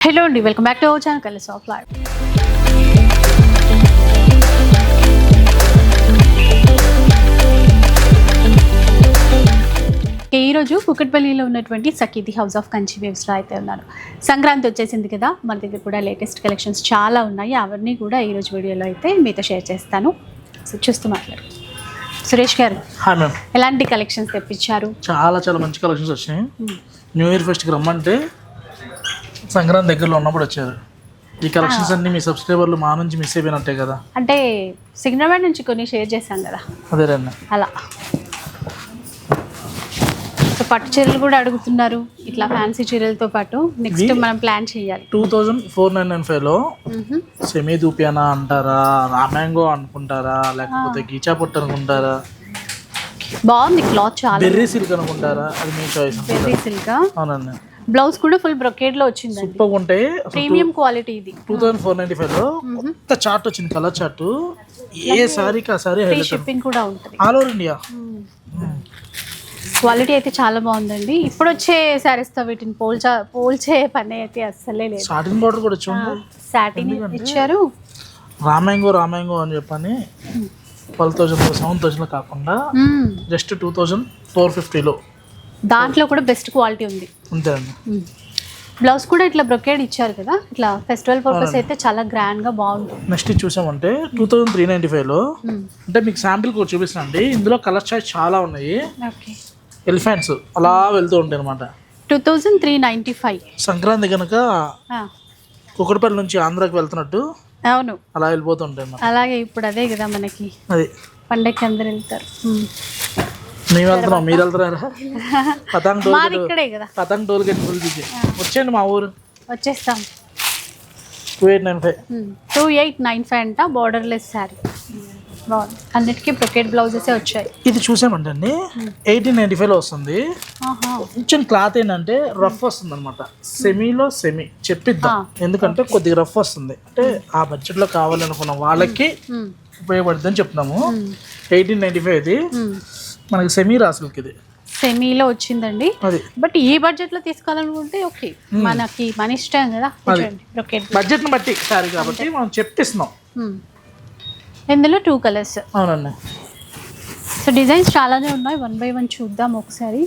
Hello అండి welcome back to our channel కలిసి off live ఈరోజు కుకట్పల్లిలో ఉన్నటువంటి సఖీది హౌస్ ఆఫ్ కంచి వేవ్స్లో అయితే ఉన్నాను సంక్రాంతి వచ్చేసింది కదా మన దగ్గర కూడా లేటెస్ట్ కలెక్షన్స్ చాలా ఉన్నాయి అవన్నీ కూడా ఈరోజు వీడియోలో అయితే మీతో షేర్ చేస్తాను. చూస్తూ మాట్లాడు. సురేష్ గారు ఎలాంటి కలెక్షన్స్ తెప్పించారు? చాలా చాలా మంచి కలెక్షన్స్ వచ్చినాయి న్యూ ఇయర్ ఫెస్ట్కి రమ్మంటే సంక్రాంతి దగ్గరలో ఉన్నప్పుడు వచ్చారు. ఈ కలెక్షన్స్ అన్ని మీ సబ్స్క్రైబర్లు మా నుంచి మిస్ అయిపోయినట్టే కదా? అంటే సిగ్నల్మెంట్ నుంచి కొన్ని షేర్ చేశాం కదా. అదే రండి. అలా. సో పట్టు చీరలు కూడా అడుగుతున్నారు. ఇట్లా ఫ్యాన్సీ చీరలతో పాటు నెక్స్ట్ మనం ప్లాన్ చేయాలి. Two thousand four nine nine ఫైవ్లో. సెమీ దూపియానా అంటారా రామాంగో అనుకుంటారా లేకపోతే గీచా పొట్టు అనుకుంటారా? బాగుంది క్లాత్ చాలా. బెర్రీ సిల్క్ అనుకుంటారా? అది మీ చాయిస్ బెర్రీ సిల్క్ అవునండి. బ్లౌజ్ కూడా ఫుల్ బ్రొకేడ్లో వచ్చిందండి. సూపర్ ఉంటాయి. ప్రీమియం క్వాలిటీ ఇది. టూ థౌజండ్ ఫోర్ నైన్టీ ఫైవ్లో కొత్త చార్ట్ వచ్చింది కలర్ చార్ట్. ఏ సారీకి ఆ సారీ ఫ్రీ హైలైట్ షిప్పింగ్ కూడా ఉంటుంది. ఆల్ ఓవర్ ఇండియా క్వాలిటీ అయితే చాలా బాగుందండి. ఇప్పుడు వచ్చే sarees తో వీటిని పోల్చా పోల్చే పని అయితే అస్సలే లేదు. సాటిన్ బార్డర్ కూడా చూడండి సాటిన్ ఇచ్చారు. రామాంగో రామాంగో అని చెప్పని ట్వెల్వ్ థౌజండ్ సెవెన్ థౌజండ్లో కాకుండా. జస్ట్ టూ థౌజండ్ ఫోర్ ఫిఫ్టీలో. దాంట్లో కూడా బెస్ట్ క్వాలిటీ ఉంది. అండి బ్లౌజ్ కూడా ఇట్లా బ్రొకేడ్ ఇచ్చారు కదా? ఇట్లా ఫెస్టివల్ పర్పస్ అయితే చాలా గ్రాండ్గా బాగుంటుంది. నెక్స్ట్ చూసామంటే టూ థౌజండ్ త్రీ నైంటీ ఫైవ్లో మ్మ్. అంటే మీకు శాంపిల్ కూడా చూపిస్తానండి ఇందులో కలర్ చాయిస్ చాలా ఉన్నాయి. ఎలిఫెంట్స్ అలా వెళ్తూ ఉంటాయి అనమాట two thousand three ninety five Sankranti కనుక కుక్కడపల్లి నుంచి ఆంధ్రాకి వెళ్తున్నట్టు అవును. అలా వెళ్ళిపోతూ ఉంటాయి అన్నమాట. అలాగే ఇప్పుడు అదే కదా మనకి అది. పండగకి అందరు వెళ్తారు. మ్మ్. వెళ్తున్నాం మీరు వెళ్తున్నారా పతంగ్ టోల్ ఇక్కడే కదా Patang toll gate full busy వచ్చేయండి మా ఊరు వచ్చేస్తాం two eight nine five two eight nine five అంట బార్డర్లెస్ శారీ బాగుంది అన్నిటికీ బ్రొకెట్ బ్లౌజెస్ వచ్చాయి ఇది చూసామంటే అండి ఎయిటీన్ నైన్టీ ఫైవ్లో వస్తుంది. కొంచెం క్లాత్ ఏంటంటే రఫ్ వస్తుంది అనమాట సెమీలో సెమీ చెప్పిద్దాం ఎందుకంటే కొద్దిగా రఫ్ వస్తుంది అంటే ఆ బడ్జెట్లో కావాలనుకున్న వాళ్ళకి మ్మ్. ఉపయోగపడుతుంది అని చెప్తున్నాము ఎయిటీన్ నైన్టీ ఫైవ్ ఇది. మనకి సెమీ రాసులకి ఇది. సెమీలో వచ్చిందండి. బట్ ఈ బడ్జెట్లో తీసుకోవాలనుకుంటే ఓకే. మనకి మన ఇష్టం కదా. బడ్జెట్ని బట్టి సారీ కాబట్టి మనం చెప్పిస్తున్నాం. ఇందులో టూ కలర్స్ అవునండి. సో డిజైన్స్ చాలానే ఉన్నాయి. వన్ బై వన్ చూద్దాం ఒకసారి.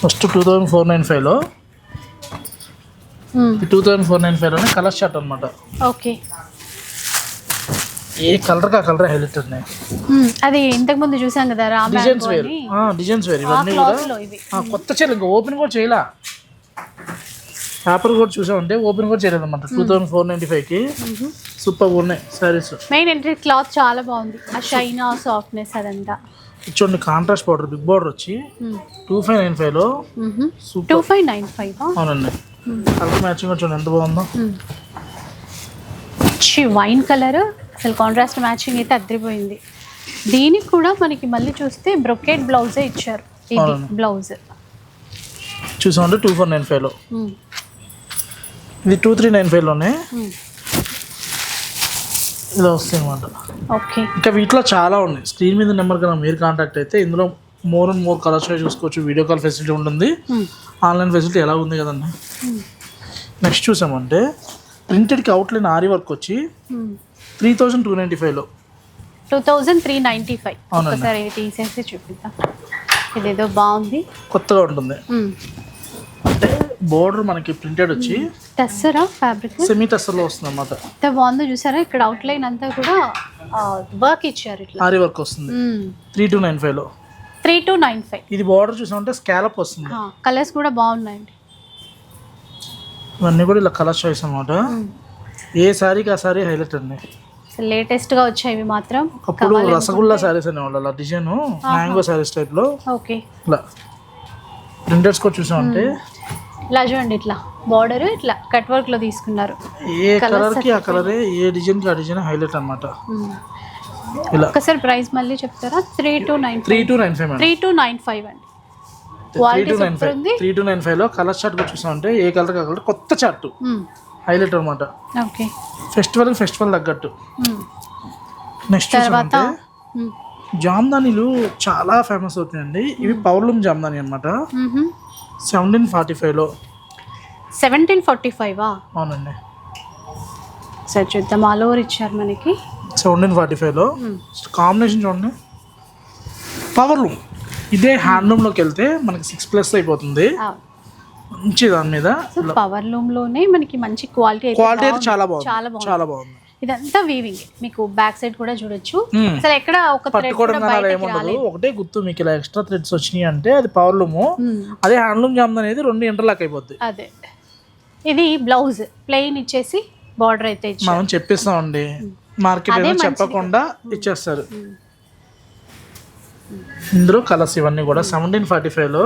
First two thousand four nine ఫైవ్లో టూ థౌజండ్ ఫోర్ నైన్ ఫైవ్లోనే కలర్ షర్ట్ అనమాట ఓకే ఏ కలర్కి ఆ కలర్ హైలైట్ ఉన్నాయి. అది ఇంతకు ముందు చూసాం కదా డిజైన్స్ రామ్ వేరు. డిజైన్స్ వేరు. ఇవన్నీ కూడా. కొత్త చీరలు ఇంకా ఓపెన్ కూడా చేయలా. పేపర్ కూడా చూసామంటే ఓపెన్ కూడా చేయలేదు అనమాట టూ థౌసండ్ ఫోర్ నైంటీ ఫైవ్కి సూపర్ ఉన్నాయి సారీస్ మెయిన్ ఎంట్రీ క్లాత్ చాలా బాగుంది. ఆ షైన్ ఆ సాఫ్ట్నెస్ అదంతా. చూడండి కాంట్రాస్ట్ బార్డర్ బిగ్ బార్డర్ వచ్చి టూ ఫైవ్ నైన్ ఫైవ్లో టూ ఫైవ్ నైన్ ఫైవ్ అవునండి. కలర్ మ్యాచింగ్ చూడండి ఎంత బాగుందో. వైన్ కలర్ అసలు కాంట్రాస్ట్ మ్యాచింగ్ అయితే అదిరిపోయింది దీనికి కూడా మనకి మళ్ళీ చూస్తే బ్రొకెట్ బ్లౌజే ఇచ్చారు. ఇది. బ్లౌజ్ చూసామంటే టూ ఫోర్ నైన్ ఫైవ్లో ఇది టూ త్రీ నైన్ ఫైవ్లోనే ఇలా వస్తాయి అనమాట ఓకే. ఇంకా వీటిలో చాలా ఉన్నాయి. స్క్రీన్ మీద నెంబర్ కన్నా మీరు కాంటాక్ట్ అయితే ఇందులో మోర్ అండ్ మోర్ కలర్స్ చూసుకోవచ్చు. వీడియో కాల్ ఫెసిలిటీ ఉంటుంది. ఆన్లైన్ ఫెసిలిటీ ఎలా ఉంది కదండి? నెక్స్ట్ చూసామంటే ప్రింటెడ్కి అవుట్లైన్ ఆరి వర్క్ వచ్చి త్రీ థౌజండ్ టూ నైంటీ ఫైవ్లో. Two thousand three ninety five. ఒకసారి ఇది తీసేసి చూపిద్దాం. ఇదేదో బాగుంది. కొత్తగా ఉంటుంది అంటే బోర్డర్ మనకి ప్రింటెడ్ వచ్చి టెస్సరా ఫ్యాబ్రిక్ సెమీ టెస్టర్లో వస్తుంది అనమాట ఎంత బాగుందో చూసారా? ఇక్కడ అవుట్లైన్ అంతా కూడా వర్క్ ఇచ్చారు ఇట్లా. ఆరి వర్క్ వస్తుంది. త్రీ టూ నైన్ ఫైవ్లో. Three two nine five. ఇది బార్డర్ చూసామంటే స్కాలప్ వస్తుంది. కలర్స్ కూడా బాగున్నాయండి. ఇవన్నీ కూడా ఇలా కలర్ చాయిస్ అనమాట ఏ శారీకి ఆ శారీ హైలైట్ అండి? లేటెస్ట్గా వచ్చాయి ఇవి మాత్రం. అప్పుడు రసగుల్లా శారీస్ అనేవాళ్ళు అలా డిజైన్ మ్యాంగో శారీస్ టైప్లో ఓకే. ఇలా ప్రింటర్స్ కూడా చూసామంటే ఇలా చూడండి ఇట్లా. బార్డర్ ఇట్లా కట్ వర్క్లో తీసుకున్నారు. ఏ కలర్కి ఆ కలరే ఏ డిజైన్కి ఆ డిజైన్ హైలైట్ అనమాట మ్మ్. ఇలా. ఒకసారి ప్రైస్ మళ్ళీ చెప్తారా? Three two nine three two nine five three two nine five అండి. Three two nine five three two nine ఫైవ్లో కలర్ చార్ట్ కూడా చూసామంటే ఏ కలర్ కలర్ కొత్త చార్ట్. హైలైట్ అనమాట ఓకే. ఫెస్టివల్కి ఫెస్టివల్ తగ్గట్టు. నెక్స్ట్ చూసామంటే. జామ్దానీలు చాలా ఫేమస్ అవుతాయండి. ఇవి పవర్లూమ్ జామ్దాని అనమాట. సెవెంటీన్ ఫార్టీ ఫైవ్లో. సెవెంటీన్ ఫార్టీ ఫైవా? అవునండి. సరే చూద్దాం. ఆల్ ఓవర్ ఇచ్చారు మనకి. సెవెంటీన్ ఫార్టీ ఫైవ్లో. కాంబినేషన్ చూడండి. పవర్ లూమ్ ఇదే హ్యాండ్లూమ్లోకి వెళ్తే మనకి సిక్స్ ప్లస్ అయిపోతుంది. మంచి దాని మీద పవర్ లూమ్లోనే మనకి మంచి క్వాలిటీ క్వాలిటీ అయితే చాలా బాగుంది. చాలా బాగుంది. చాలా బాగుంది. ఇదంతా వీవింగ్ మీకు బ్యాక్ సైడ్ కూడా చూడొచ్చు. అసలు ఎక్కడ ఒక పట్టుకోవడం ఏముండదు. ఒకటే గుర్తు మీకు ఇలా ఎక్స్ట్రా థ్రెడ్స్ వచ్చినాయి అంటే అది పవర్ లూము. అదే హ్యాండ్లూమ్ జామ్ అనేది రెండు ఇంటర్లాక్ అయిపోద్ది. అదే. ఇది బ్లౌజ్ ప్లెయిన్ ఇచ్చేసి బార్డర్ అయితే మనం చెప్పిస్తామండి. మార్కెట్ చెప్పకుండా ఇచ్చేస్తారు. ఇందులో కలర్స్ ఇవన్నీ కూడా సెవెంటీన్ ఫార్టీ ఫైవ్లో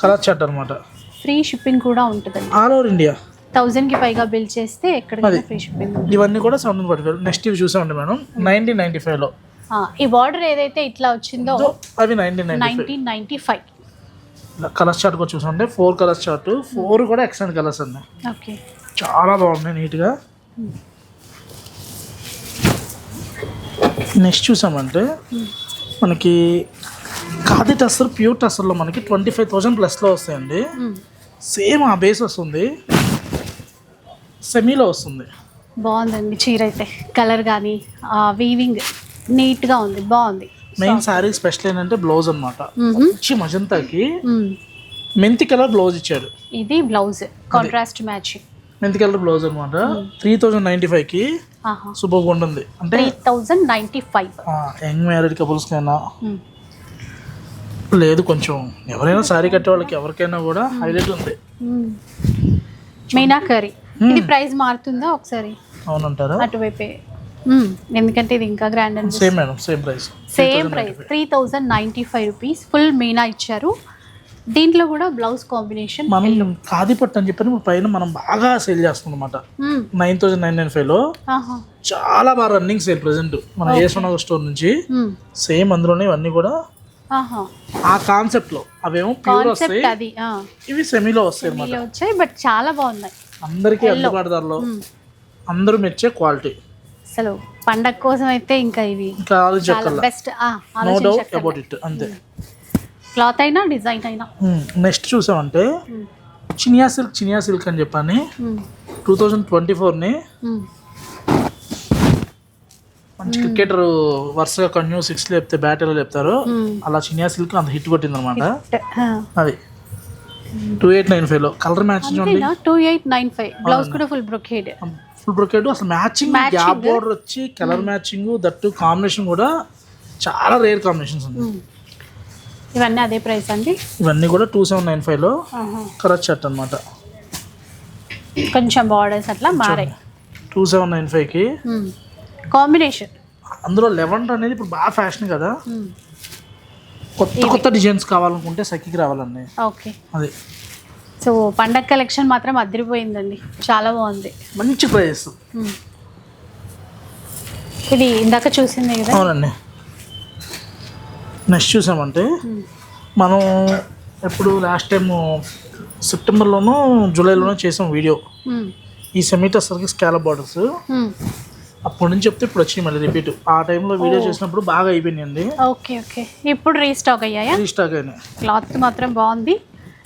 కలర్ చార్ట్ అనమాట ఫ్రీ షిప్పింగ్ కూడా ఉంటుందండి. All over India? థౌజండ్కి పైగా బిల్ చేస్తే ఎక్కడికైనా అది. ఫ్రీ షిప్పింగ్ ఇవన్నీ కూడా ఫార్టీ ఫైవ్ నెక్స్ట్ ఇవి చూసామండి మేడం నైన్టీన్ నైన్టీ ఫైవ్లో ఈ బార్డర్ ఏదైతే ఇట్లా వచ్చిందో అవి nineteen ninety five nineteen ninety five colours chart కూడా చూసామంటే ఫోర్ కలర్స్ చార్ట్ ఫోర్ కూడా ఎక్సలెంట్ కలర్స్ అండి. ఓకే. చాలా బాగున్నాయి నీట్గా. నెక్స్ట్ చూసామంటే మనకి ఖాదీ టస్సర్ ప్యూర్ టస్సర్లో మనకి ట్వంటీ ఫైవ్ థౌజండ్ ప్లస్లో వస్తాయండి. సేమ్ ఆ బేస్ వస్తుంది. సెమీలో వస్తుంది. బాగుందండి చీర అయితే. కలర్ కానీ వీవింగ్ నీట్గా ఉంది బాగుంది. మెయిన్ శారీ స్పెషల్ ఏంటంటే బ్లౌజ్ అనమాట. మంచి మజంతాకి. మెంతి కలర్ బ్లౌజ్ ఇచ్చాడు ఇది బ్లౌజ్ కాంట్రాస్ట్ మ్యాచింగ్ మెంతి కలర్ బ్లౌజ్ అనమాట త్రీ థౌజండ్ నైంటీ ఫైవ్కి సూపర్గా ఉంటుంది అంటే three thousand ninety five. Young married కపుల్స్కైనా లేదు కొంచెం ఎవరైనా శారీ కట్టే వాళ్ళకి ఎవరికైనా కూడా హైలైట్ ఉంది. మీనా కర్రీ ఇది ప్రైస్ మారుతుందా ఒకసారి? అవునంటారా? అటువైపే. ఎందుకంటే ఇది ఇంకా గ్రాండ్ అని same madam same price same price three thousand ninety five rupees full Meena ఇచ్చారు. దీంట్లో కూడా బ్లౌజ్ కాంబినేషన్ మనం ఖాదీ పట్టు అని చెప్పని ఇప్పుడు పైన మనం బాగా సేల్ చేస్తున్నాం అనమాట నైన్ థౌసండ్ నైన్ నైన్ ఫైవ్లో చాలా బాగా రన్నింగ్ సేల్ ప్రెసెంట్ మన ఏసునగర్ స్టోర్ నుంచి సేమ్ అందులోనే ఇవన్నీ కూడా ఆ కాన్సెప్ట్లో అవేమో ప్యూర్ వస్తాయి. కాన్సెప్ట్. ఇవి సెమీలో వస్తాయి వచ్చాయి బట్ చాలా బాగున్నాయి. అందరికీ అందుబాటు ధరలో. అందరూ మెచ్చే క్వాలిటీ. అసలు పండగ కోసం అయితే ఇంకా ఇవి best no doubt about it అంతే. క్లాత్ అయినా డిజైన్ అయినా. నెక్స్ట్ చూసామంటే చినియా సిల్క్ చినియా సిల్క్ అని చెప్పని. టూ థౌజండ్ ట్వంటీ ఫోర్ని. మంచి క్రికెటర్ వరుసగా కంటిన్యూ సిక్స్ లేపితే బ్యాట్ ఎలా లేపుతారో. అలా చినియా సిల్క్ అంత హిట్ కొట్టింది అనమాట. అది. టూ ఎయిట్ నైన్ ఫైవ్లో కలర్ మ్యాచ్ చూడండి. Two eight nine five blouse కూడా ఫుల్ బ్రొకేడ్ ఫుల్ బ్రొకెట్ అసలు మ్యాచింగ్. గ్యాప్ బోర్డర్ వచ్చి కలర్ మ్యాచింగ్ దట్టు కాంబినేషన్ కూడా చాలా రేర్ కాంబినేషన్స్ ఉంది ఇవన్నీ అదే ప్రైస్ అండి? ఇవన్నీ కూడా టూ సెవెన్ నైన్ ఫైవ్లో. కలర్ షర్ట్ అనమాట కొంచెం బార్డర్స్ అట్లా మారాయి. టూ సెవెన్ నైన్ ఫైవ్కి కాంబినేషన్. అందులో లెవెన్ అనేది ఇప్పుడు బాగా ఫ్యాషన్ కదా. కొత్త కొత్త డిజైన్స్ కావాలనుకుంటే సఖికి రావాలండి ఓకే. అది. సో పండగ కలెక్షన్ మాత్రం అదిరిపోయిందండి. చాలా బాగుంది. మంచి ప్రైస్. ఇది ఇందాక చూసింది కదా? అవునండి నెక్స్ట్ చూసామంటే మనం ఎప్పుడు లాస్ట్ టైం సెప్టెంబర్లోనూ జూలైలోనూ చేసాం వీడియో. ఈ సెమీటర్స్కి స్కాలప్ బార్డర్స్ మ్మ్. అప్పటి నుంచి చెప్తే ఇప్పుడు వచ్చినాయి మళ్ళీ రిపీట్ ఆ టైంలో వీడియో చేసినప్పుడు బాగా అయిపోయినాయండి. Okay okay. ఇప్పుడు రీస్టాక్ అయ్యాయా? రీస్టాక్ అయినాయి. క్లాత్ మాత్రం బాగుంది.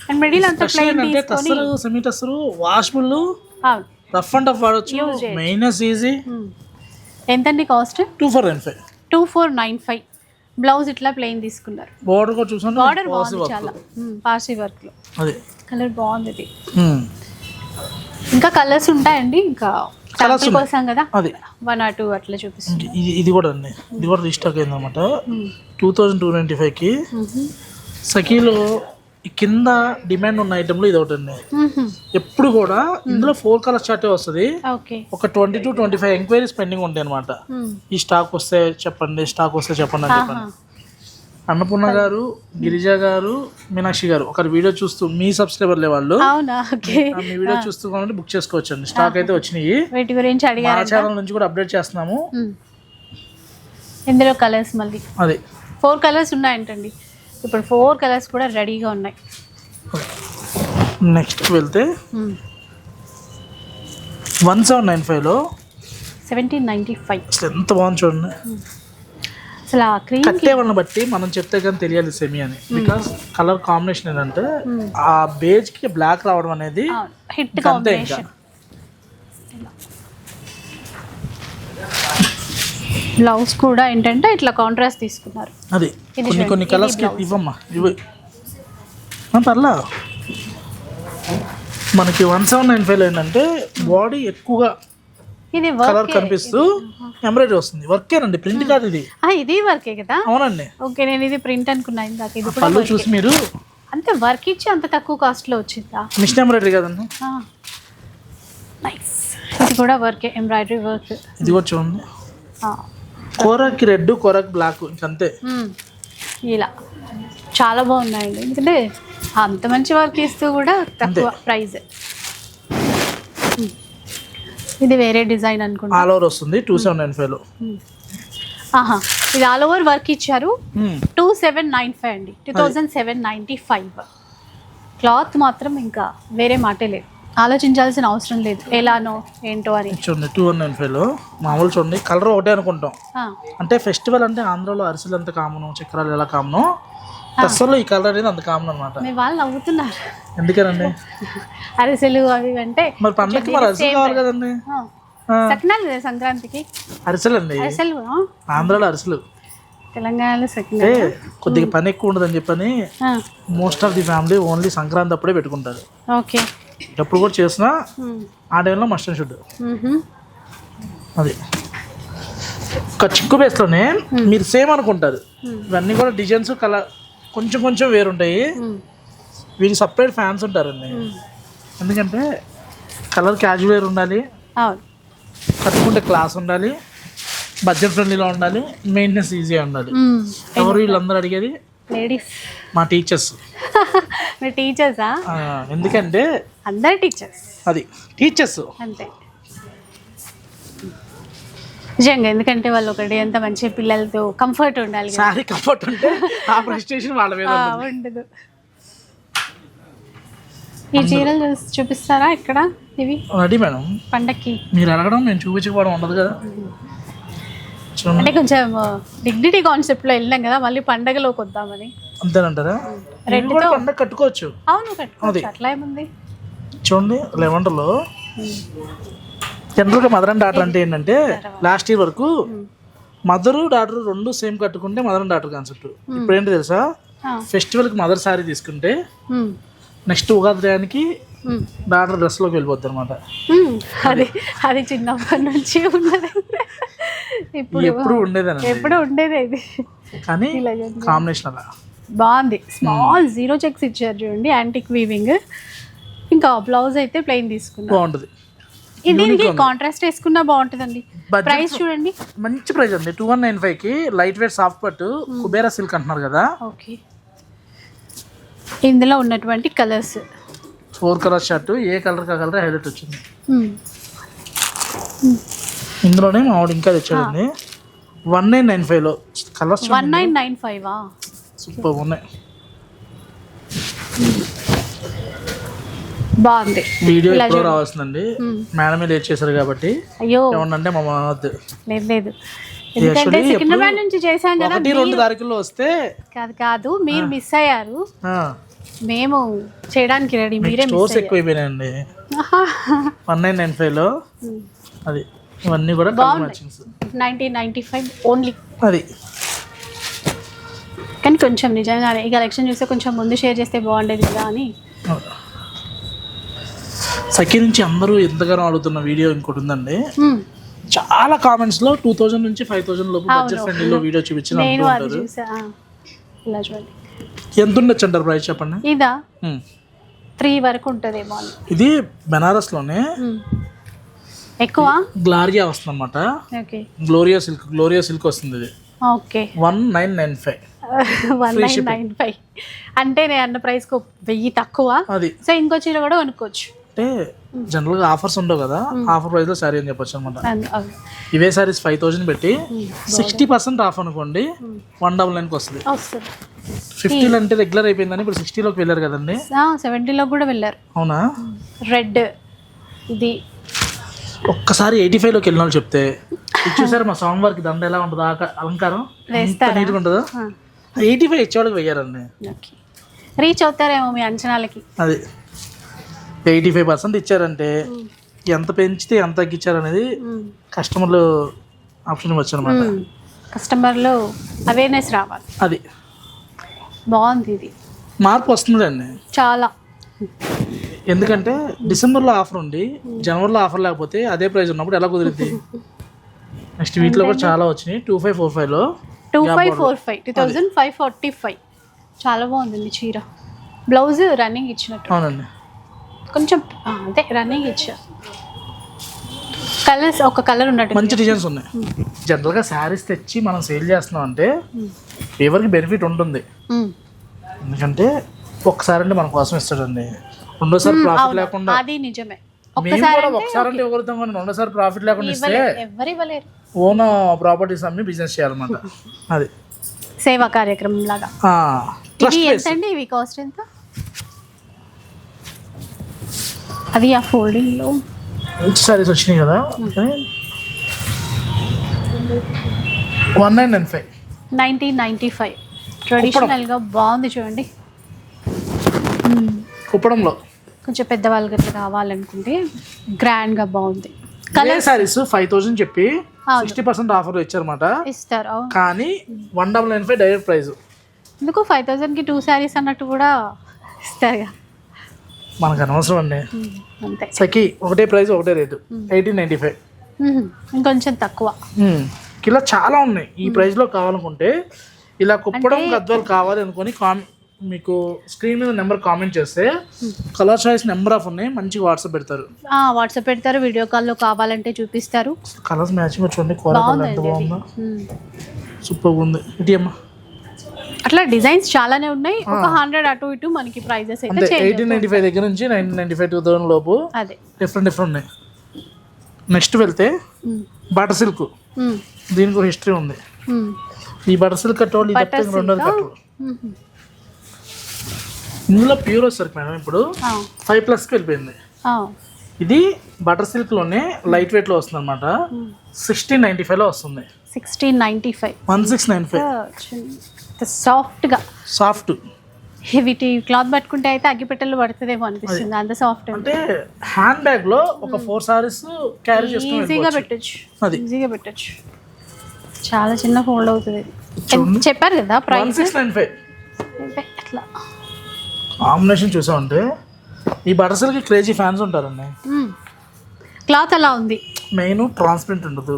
అండ్ మిడిల్ అంతా ప్లెయిన్ తీసుకొని tussar semi tussar washable. Rough and tough వాడచ్చు. మైనస్ ఈజీ మ్మ్. ఎంతండి cost two four nine five two four nine five blouse ఇట్లా ప్లెయిన్ తీసుకున్నారు. బార్డర్ కూడా చూసాను. బార్డర్ బాగుంది చాలా. పార్సీ వర్క్లో. అది. కలర్ బాగుంది ఇది. ఉమ్. ఇంకా కలర్స్ ఉంటాయండి? ఇంకా కోసం కదా? అది వన్ ఆర్ టూ అట్లా చూపిస్తుంది. ఇది ఇది కూడా అండి ఇది కూడా రీస్టాక్ అయింది అనమాట టూ థౌజండ్ టూ నైంటీ ఫైవ్కి సఖీలో ఈ కింద డిమాండ్ ఉన్న ఐటెంలో ఇది ఒకటి అండి ఎప్పుడు కూడా ఇందులో ఫోర్ కలర్ చార్టే వస్తుంది. ఒక twenty to twenty five enquiries pending ఉంటాయి అనమాట ఈ స్టాక్ వస్తే చెప్పండి స్టాక్ వస్తే చెప్పండి అని చెప్పండి. అన్నపూర్ణ గారు గిరిజ గారు మీనాక్షి గారు. ఒకరి వీడియో చూస్తూ మీ సబ్స్క్రైబర్లే వాళ్ళు. అవునా? ఓకే. ఆ, మీ వీడియో చూస్తూ కాబట్టి బుక్ చేసుకోవచ్చు అండి స్టాక్ అయితే వచ్చినాయి. వీటి గురించి అడిగారు ఛానల్ నుంచి కూడా అప్డేట్ చేస్తున్నాము. ఇందులో కలర్స్ మళ్ళీ. అది. ఫోర్ కలర్స్ ఉన్నాయంటండి. ఇప్పుడు ఫోర్ కలర్స్ కూడా రెడీగా ఉన్నాయి. నెక్స్ట్ వెళ్తే వన్ సెవెన్ నైన్ ఫైవ్లో సెవెంటీన్ నైంటీ ఫైవ్ ఎంత బాగుంది చూడండి. అసలు ఆ క్రీమ్ కట్టే వాళ్ళని బట్టి మనం చెప్తే కానీ తెలియాలి సెమీ అని. బికాస్ కలర్ కాంబినేషన్ ఏంటంటే ఆ బేజ్కి బ్లాక్ రావడం అనేది హిట్ కాంబినేషన్ బ్లౌజ్ కూడా ఏంటంటే ఇట్లా కాంట్రాస్ట్ తీసుకున్నారు. అది. కొన్ని కొన్ని కలర్స్ blouse. ఇవ్వమ్మా. ఇవ్వు. ఆ, పర్లా. మనకి వన్ సెవెన్ నైన్ ఫైవ్ ఏంటంటే బాడీ ఎక్కువగా ఇది కలర్ కనిపిస్తూ ఎంబ్రాయిడరీ వస్తుంది. వర్కేనండి ప్రింట్ కాదు ఇది. ఇది వర్కే కదా? అవునండి. ఓకే నేను ఇది ప్రింట్ అనుకున్నా ఇందాక. ఇది పళ్ళు. చూసి మీరు అంతే వర్క్ ఇచ్చి అంత తక్కువ కాస్ట్లో వచ్చిందా? మిషన్ ఎంబ్రాయిడరీ కదండి. నైస్ ఇది కూడా వర్క్ ఎంబ్రాయిడరీ వర్క్ ఇది కూడా చూడండి. కూరకి రెడ్ కూరకి బ్లాక్ ఇంకంతే. ఇలా. చాలా బాగున్నాయండి. ఎందుకంటే అంత మంచి వర్క్ ఇస్తూ కూడా తక్కువ ప్రైస్ ఇది వేరే డిజైన్ అనుకుంటా. ఆల్ ఓవర్ వస్తుంది టూ సెవెన్ నైన్ ఫైవ్లో ఆహా ఇది ఆల్ ఓవర్ వర్క్ ఇచ్చారు. టూ సెవెన్ నైన్ ఫైవ్ అండి. Two thousand seven ninety five cloth మాత్రం ఇంకా వేరే మాటే లేదు. ఆలోచించాల్సిన అవసరం లేదు. ఎలానో ఏంటో అని. చూడండి టూ వన్ నైన్ ఫైవ్లో మామూలు చూడండి కలర్ ఒకటే అనుకుంటాం. అంటే ఫెస్టివల్ అంటే ఆంధ్రాలో అరిసెలు ఎంత కామను చక్రాలు ఎలా కామను దసరాలో ఈ కలర్ అనేది అంత కామన్ అనమాట మీ వాళ్ళు నవ్వుతున్నారు. ఎందుకనండి? అరిసెలు అవి అంటే మరి పండగకి మరి అరిసెలు కావాలి కదండి. సకినాలు కదా సంక్రాంతికి? అరిసెలు అండి అరిసెలు ఆంధ్రాలో అరిసెలు. తెలంగాణలో సకినాలు? కొద్దిగా పని ఎక్కువ ఉండదని చెప్పని most of the family only Sankranti అప్పుడే పెట్టుకుంటారు. ఓకే. ఎప్పుడు కూడా చేసినా ఆ టైంలో మస్ట్ అండ్ షుడ్. అది. ఒక చిక్కు బేస్లోనే మీరు సేమ్ అనుకుంటారు. ఇవన్నీ కూడా డిజైన్స్ కలర్ కొంచెం కొంచెం వేరుంటాయి. వీరికి సపరేట్ ఫ్యాన్స్ ఉంటారండి. ఎందుకంటే కలర్ క్యాజువల్ వేర్ ఉండాలి. కట్టుకుంటే క్లాస్ ఉండాలి. బడ్జెట్ ఫ్రెండ్లీలో ఉండాలి. మెయింటెనెన్స్ ఈజీగా ఉండాలి. ఎవరు వీళ్ళందరూ అడిగేది? లేడీస్ మా టీచర్స్ మీరు టీచర్సా ఎందుకంటే అందరు టీచర్స్ అది టీచర్స్ అంతే. నిజంగా ఎందుకంటే వాళ్ళు ఒకటి ఎంత మంచి పిల్లలతో కంఫర్ట్ ఉండాలి కదా. సారీ కంఫర్ట్ ఉంటే ఆ ఫ్రస్ట్రేషన్ వాళ్ళ మీద. ఉండదు. ఈ చీరలు చూపిస్తారా ఇక్కడ? ఇవి? Ready madam. పండక్కి. మీరు అడగడం నేను చూపించకపోవడం ఉండదు కదా. అంటే కొంచెం డిగ్నిటీ కాన్సెప్ట్లో వెళ్ళినాం కదా మళ్ళీ పండగలోకి వద్దామని. అంతేనంటారా? ఇది కూడా పండగ కట్టుకోవచ్చు. అవును కట్టుకోవచ్చు. అట్లా ఏముంది? చూడండి లెవెండర్లో జనరల్గా మదర్ అండ్ డాటర్ అంటే ఏంటంటే లాస్ట్ ఇయర్ వరకు మదరు డాటర్ రెండు సేమ్ కట్టుకుంటే మదర్ అండ్ డాటర్ కాన్సెప్ట్. ఇప్పుడు ఏంటి తెలుసా? ఫెస్టివల్కి మదర్ శారీ తీసుకుంటే నెక్స్ట్ ఉగాది టయానికి డాటర్ డ్రెస్లోకి వెళ్ళిపోద్ది అనమాట అది అది చిన్నప్పటి నుంచి ఉన్నది. ఇప్పుడు ఎప్పుడు ఉండేదేనండి ఎప్పుడు ఉండేదే ఇది. కానీ. కాంబినేషన్ అలా. బాగుంది. స్మాల్ జీరో చెక్స్ ఇచ్చారు చూడండి యాంటిక్ వీవింగ్. ఇంకా బ్లౌజ్ అయితే ప్లెయిన్ తీసుకున్నాం. బాగుంటుంది. ఇది దీనికి కాంట్రాస్ట్ వేసుకున్నా బాగుంటుందండి. ప్రైస్ చూడండి. మంచి ప్రైస్ అండి. టూ వన్ నైన్ ఫైవ్కి లైట్ వెయిట్ సాఫ్ట్ పట్టు కుబేరా సిల్క్ అంటున్నారు కదా. ఓకే ఇందులో ఉన్నటువంటి కలర్స్ ఫోర్ కలర్ షర్ట్ ఏ కలర్ కా కలర్ హైలైట్ వచ్చింది. ఇందులోనే మా ఆవిడ ఇంకా తెచ్చాడండి. వన్ నైన్ నైన్ ఫైవ్లో colours one nine nine five super ఉన్నాయి బాగుంది. వీడియో ఎప్పుడో. రావాల్సిందండి. మేడమే లేట్ చేశారు కాబట్టి అయ్యో. ఏమన్నంటే మా మనవద్దు లేదు లేదు. ఎందుకంటే సికింద్రాబాద్ నుంచి చేశాం కదా రెండు తారీఖుల్లో వస్తే కాదు కాదు మీరు మిస్ అయ్యారు. మేము చేయడానికి రెడీ మీరే మిస్ స్టోర్స్ ఎక్కువైపోయినాయండి. వన్ నైన్ నైన్ ఫైవ్లో అది ఇవన్నీ కూడా నైన్టీన్ నైన్టీ ఫైవ్ ఓన్లీ అది. కానీ కొంచెం నిజంగానే ఈ కలెక్షన్ చూస్తే కొంచెం ముందు షేర్ చేస్తే బాగుండేది కదా అని సఖీ నుంచి అందరూ ఎంతగానో అడుగుతున్న వీడియో ఇంకోటి ఉందండి. చాలా కామెంట్స్లో టూ థౌజండ్ నుంచి ఫైవ్ థౌసండ్ లోపు బడ్జెట్. ఫ్రెండ్లీలో వీడియో చూపించిన ఎంత ఉండొచ్చు అంటారు ప్రైస్ చెప్పండి? ఇదా. త్రీ వరకు ఉంటుందేమో ఇది బెనారస్లోనే. ఎక్కువ? గ్లారియా వస్తుంది అనమాట okay. Gloria silk Gloria silk వస్తుంది ఇది. Okay. One nine nine five. One nine nine five. అంటే నేను అన్న ప్రైస్కి వెయ్యి తక్కువ. అది. సో ఇంకో చీర కూడా కొనుక్కోవచ్చు. అంటే జనరల్గా ఆఫర్స్ ఉండవు కదా. ఆఫర్ ప్రైస్లో శారీ అని చెప్పొచ్చు అనమాట. ఇవే సారీస్ ఫైవ్ థౌజండ్ పెట్టి సిక్స్టీ పర్సెంట్ ఆఫ్ అనుకోండి వన్ డబల్ నైన్కి వస్తుంది. ఫిఫ్టీలో అంటే రెగ్యులర్ అయిపోయిందని ఇప్పుడు సిక్స్టీలోకి వెళ్ళారు కదండి. సెవెంటీలో కూడా వెళ్ళారు. అవునా? రెడ్ ఇది. ఒక్కసారి ఎయిటీ ఫైవ్లోకి వెళ్ళిన వాళ్ళు చెప్తే చూసారు మా స్వామివారికి దండ ఎలా ఉంటుందో అలంకారం? నీట్గా ఉంటుందో? ఎయిటీ ఫైవ్ ఇచ్చేవాళ్ళకి వెయ్యారండి రీచ్ అవుతారేమో మీ అంచనాలకి. అది. ఎయిటీ ఫైవ్ పర్సెంట్ ఇచ్చారంటే ఎంత పెంచితే ఎంత తగ్గించారనేది. కస్టమర్లు ఆప్షన్ వచ్చారనమాట మ్మ్. కస్టమర్లో అవేర్నెస్ రావాలి. అది. బాగుంది ఇది. మార్పు వస్తుందండి. చాలా. ఎందుకంటే డిసెంబర్లో ఆఫర్ ఉండి జనవరిలో ఆఫర్ లేకపోతే అదే ప్రైస్ ఉన్నప్పుడు ఎలా కుదిరిద్ది నెక్స్ట్ వీటిలో కూడా చాలా వచ్చినాయి. టూ ఫైవ్ ఫోర్ ఫైవ్లో two five four five two thousand five forty five చాలా బాగుంది చీర. బ్లౌజ్ రన్నింగ్ ఇచ్చినట్టు. అవునండి. కొంచెం అదే రన్నింగ్ ఇచ్చారు కలర్స్ ఒక కలర్ ఉన్నట్టు మంచి డిజైన్స్ ఉన్నాయి. జనరల్గా శారీస్ తెచ్చి మనం సేల్ చేస్తున్నాం అంటే ఎవరికి బెనిఫిట్ ఉంటుంది. ఎందుకంటే ఒక్కసారి అంటే మన కోసం ఇస్తాడండి. రెండోసారి ప్రాఫిట్ లేకుండా. అది నిజమే. ఒకసారి అంటే ఇవ్వగలుగుతాం కానీ రెండోసారి ప్రాఫిట్ లేకుండా ఇస్తే ఓన్ ప్రాపర్టీస్ అమ్మి బిజినెస్ చేయాలన్నమాట. అది. సేవా కార్యక్రమం లాగా. ఇది ఎంత అండి ఇవి కాస్ట్ ఎంత? అది ఆ ఫోల్డింగ్లో. మంచి సారీస్ వచ్చినాయి కదా? One nine nine five nineteen ninety five ట్రెడిషనల్గా బాగుంది చూడండి. మ్మ్. కుప్పడంలో. కొంచెం పెద్దవాళ్ళకి అట్లా కావాలనుకుంటే గ్రాండ్గా బాగుంది. కలర్ సారీస్ ఫైవ్ థౌసండ్ చెప్పి. సిక్స్టీ పర్సెంట్ ఆఫర్ ఇచ్చారన్నమాట. ఇస్తారు. కానీ one double nine five direct price ఎందుకు ఫైవ్ థౌజండ్కి టూ శారీస్ అన్నట్టు కూడా ఇస్తారుగా మనకు అనవసరం అండి. అంతే. సఖి ఒకటే ప్రైస్ ఒకటే రేటు. Eighteen ninety five. ఇంకొంచెం తక్కువ. ఇలా చాలా ఉన్నాయి. ఈ ప్రైస్లో కావాలనుకుంటే ఇలా కుప్పడం గద్వాలు కావాలి అనుకొని కామ్ మీకు స్క్రీన్ మీద నెంబర్ కామెంట్ చేస్తే కలర్ చాయిస్ నెంబర్ ఆఫ్ ఉన్నాయి. మంచిగా వాట్సాప్ పెడతారు. వాట్సాప్ పెడతారు. వీడియో కాల్లో కావాలంటే చూపిస్తారు. కలర్స్ మ్యాచింగ్ బాగుంది ఎంత ఇది. బాగుందో. మ్మ్. సూపర్ ఉంది. ఇటీ అమ్మా. అట్లా డిజైన్స్ చాలానే ఉన్నాయి. ఒక హండ్రెడ్ అటు ఇటు మనకి ప్రైజెస్ అయితే ఎయిటీన్ నైంటీ ఫైవ్ దగ్గర నుంచి nineteen ninety five two thousand లోపు అదే. డిఫరెంట్ డిఫరెంట్ ఉన్నాయి. నెక్స్ట్ వెళ్తే. Butter silk. దీనికి ఒక హిస్టరీ ఉంది. ఈ బటర్ సిల్క్ కట్టోళ్ళు రెండోది సిల్కా? మ్మ్. ఇందులో ప్యూర్ వస్తారు మేడం ఇప్పుడు ఫైవ్ ప్లస్కి వెళ్ళిపోయింది. ఇది బటర్ సిల్క్లోనే లైట్ వెయిట్లో వస్తుంది అనమాట సిక్స్టీన్ నైంటీ ఫైవ్లో వస్తుంది. Sixteen ninety five one six nine five సాఫ్ట్గా. సాఫ్ట్. వీటి క్లాత్ పట్టుకుంటే అయితే అగ్గిపెట్టెలు పడుతుందేమో అనిపిస్తుంది అంత సాఫ్ట్ అంటే హ్యాండ్ బ్యాగ్లో ఒక ఫోర్ సారీస్ క్యారీ చేసుకుని ఈజీగా. పెట్టొచ్చు. అది. ఈజీగా పెట్టొచ్చు. చాలా చిన్న ఫోల్డ్ అవుతుంది. చెప్పారు కదా ప్రైస్? అట్లా? కాంబినేషన్ చూసామంటే ఈ బటర్ సిల్క్ క్రేజీ ఫ్యాన్స్ ఉంటారండి. క్లాత్ అలా ఉంది. మెయిన్ ట్రాన్స్పరెంట్ ఉండదు.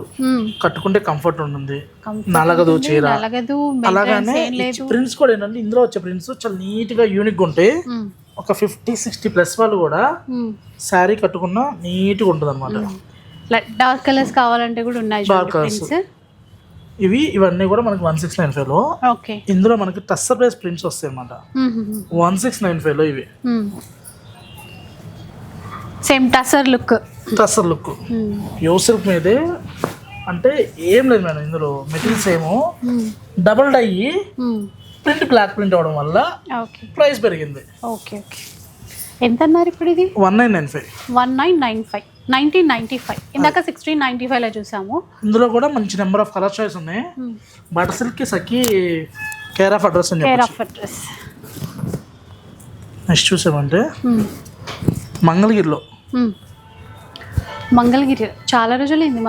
కట్టుకుంటే కంఫర్ట్ ఉంటుంది. నలగదు చీర. నలగదు అలాగానే లేదు. ప్రింట్స్ కూడా ఏంటంటే ఇందులో వచ్చే ప్రింట్స్ చాలా నీట్గా యూనిక్గా ఉంటాయి. మ్మ్. ఒక ఫిఫ్టీ సిక్స్టీ ప్లస్ వాళ్ళు కూడా. శారీ కట్టుకున్న నీట్గా ఉంటుంది అనమాట డార్క్ కలర్స్ కావాలంటే కూడా ఉన్నాయి colours. ప్రింట్స్ ఇవి ఇవన్నీ కూడా మనకి వన్ సిక్స్ నైన్ ఫైవ్లో ఓకే. ఇందులో మనకి టస్సర్ ప్రైస్ ప్రింట్స్ వస్తాయి అనమాట వన్ సిక్స్ నైన్ ఫైవ్లో ఇవి. Same tussar look tussar look pure silk మీదే. అంటే ఏం లేదు మేడం ఇందులో మెటీరియల్స్ ఏమో. Double dye print block print అవడం వల్ల ఓకే ప్రైస్ పెరిగింది. ఓకే ఓకే ఎంత అన్నారు ఇప్పుడు ఇది? One nine nine five one nine nine five nineteen ninety five ఇందాక సిక్స్టీన్ నైంటీ ఫైవ్లో చూసాము. ఇందులో కూడా మంచి నెంబర్ ఆఫ్ కలర్ చాయిస్ ఉన్నాయి. బటర్ సిల్క్కి సఖి కేర్ ఆఫ్ అడ్రస్ అని కేర్ ఆఫ్ అడ్రస్ నెక్స్ట్ చూసామంటే మంగళగిరిలో మంగళగిరి. చాలా రోజులు అయింది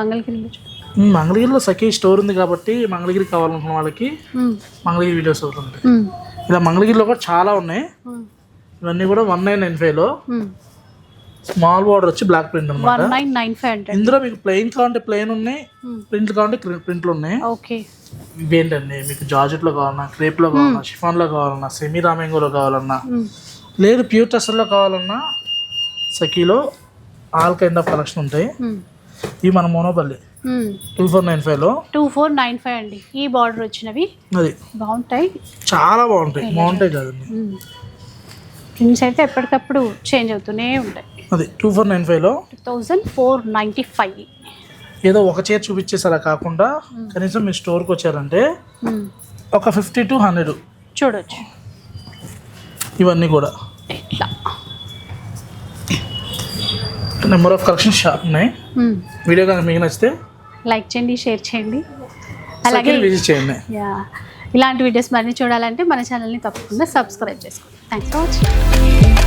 మంగళగిరిలో సఖి స్టోర్ ఉంది కాబట్టి మంగళగిరి కావాలనుకున్న వాళ్ళకి మంగళగిరి వీడియోస్ అవుతుంది ఇలా మంగళగిరిలో కూడా చాలా ఉన్నాయి. ఇవన్నీ కూడా వన్ నైన్ నైన్ ఫైవ్లో. స్మాల్ బార్డర్ వచ్చి బ్లాక్ ప్రింట్ అనమాట ఇందులో మీకు ప్లెయిన్ కావాలంటే ప్లెయిన్ ఉన్నాయి ప్రింట్ కావాలంటే ప్రింట్లు ఉన్నాయి. ఓకే. ఇవేంటండి? మీకు జార్జెట్లో కావాలన్నా క్రేప్లో కావాలన్నా షిఫాన్లో కావాలన్నా సెమీ రామెంగోలో కావాలన్నా లేదు ప్యూర్ టెస్టర్లో కావాలన్నా సఖీలో ఆల్ కైండ్ ఆఫ్ కలెక్షన్ ఉంటాయి. ఇవి మన మోనోపల్లి. టూ ఫోర్ నైన్ ఫైవ్లో. టూ ఫోర్ నైన్ ఫైవ్ అండి. ఈ బార్డర్ వచ్చినవి అది. బాగుంటాయి. చాలా బాగుంటాయి. బాగుంటాయి కాదండి. ప్రింట్స్ అయితే ఎప్పటికప్పుడు చేంజ్ అవుతూనే ఉంటాయి. అది టూ ఫోర్ నైన్ ఫైవ్లో. Thousand four ninety five. ఏదో ఒక చీర చూపించేసి అలా కాకుండా కనీసం మీ స్టోర్కి వచ్చారంటే ఒక ఫిఫ్టీ టు హండ్రెడ్. చూడొచ్చు. ఇవన్నీ కూడా. ఇట్లా. నెంబర్ ఆఫ్ కలెక్షన్ షాప్ ఉన్నాయి. వీడియో కనుక మీకు నచ్చితే లైక్ చేయండి షేర్ చేయండి. అలాగే విజిట్ చేయండి. యా ఇలాంటి వీడియోస్ మరిన్ని చూడాలంటే మన ఛానల్ని తప్పకుండా సబ్స్క్రైబ్ చేసుకోండి. Thanks for watching